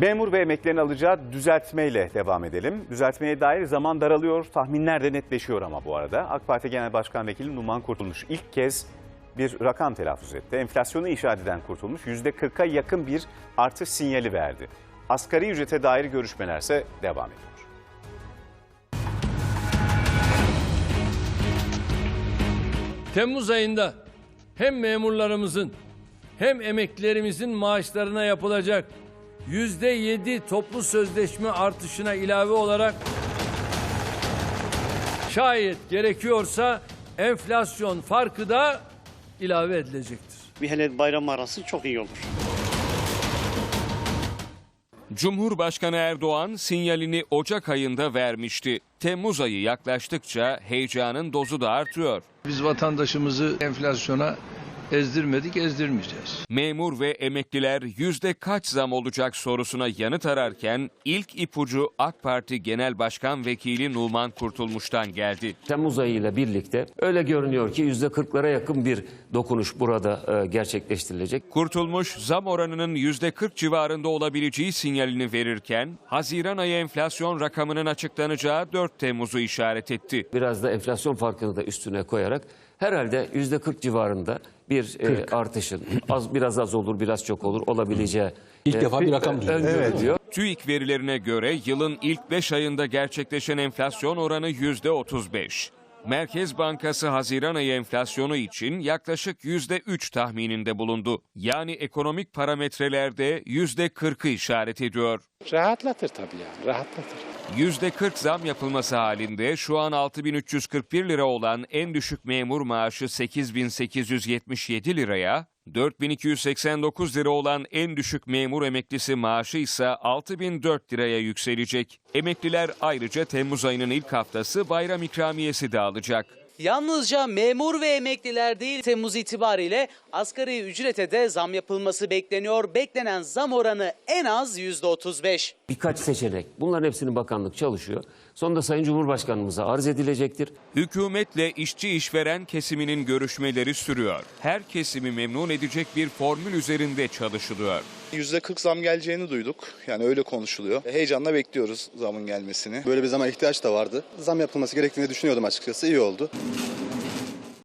Memur ve emeklilerin alacağı düzeltmeyle devam edelim. Düzeltmeye dair zaman daralıyor, tahminler de netleşiyor ama bu arada. AK Parti Genel Başkan Vekili Numan Kurtulmuş ilk kez bir rakam telaffuz etti. Enflasyonu işaret eden Kurtulmuş %40'a yakın bir artış sinyali verdi. Asgari ücrete dair görüşmelerse devam ediyor. Temmuz ayında hem memurlarımızın hem emeklilerimizin maaşlarına yapılacak yüzde yedi toplu sözleşme artışına ilave olarak şayet gerekiyorsa enflasyon farkı da ilave edilecektir. Bir hele bayram arası çok iyi olur. Cumhurbaşkanı Erdoğan sinyalini Ocak ayında vermişti. Temmuz ayı yaklaştıkça heyecanın dozu da artıyor. Biz vatandaşımızı enflasyona ezdirmedik, ezdirmeyeceğiz. Memur ve emekliler yüzde kaç zam olacak sorusuna yanıt ararken ilk ipucu AK Parti Genel Başkan Vekili Numan Kurtulmuş'tan geldi. Temmuz ayıyla birlikte öyle görünüyor ki yüzde kırklara yakın bir dokunuş burada e, gerçekleştirilecek. Kurtulmuş zam oranının yüzde 40 civarında olabileceği sinyalini verirken Haziran ayı enflasyon rakamının açıklanacağı 4 Temmuz'u işaret etti. Biraz da enflasyon farkını da üstüne koyarak herhalde yüzde kırk civarında bir e, artışın az biraz az olur biraz çok olur olabileceği İlk e, defa bir rakam duyuyorum. öngörülüyor. TÜİK verilerine göre yılın ilk 5 ayında gerçekleşen enflasyon oranı %35. Merkez Bankası Haziran ayı enflasyonu için yaklaşık %3 tahmininde bulundu. Yani ekonomik parametrelerde %40'ı işaret ediyor. Rahatlatır tabii yani, rahatlatır. %40 zam yapılması halinde şu an 6341 lira olan en düşük memur maaşı 8877 liraya, 4289 lira olan en düşük memur emeklisi maaşı ise 6004 liraya yükselecek. Emekliler ayrıca Temmuz ayının ilk haftası bayram ikramiyesi de alacak. Yalnızca memur ve emekliler değil Temmuz itibariyle asgari ücrete de zam yapılması bekleniyor. Beklenen zam oranı en az %35. Birkaç seçenek bunların hepsini bakanlık çalışıyor. Sonunda Sayın Cumhurbaşkanımıza arz edilecektir. Hükümetle işçi işveren kesiminin görüşmeleri sürüyor. Her kesimi memnun edecek bir formül üzerinde çalışılıyor. %40 zam geleceğini duyduk. Yani öyle konuşuluyor. Heyecanla bekliyoruz zamın gelmesini. Böyle bir zama ihtiyaç da vardı. Zam yapılması gerektiğini düşünüyordum açıkçası. İyi oldu.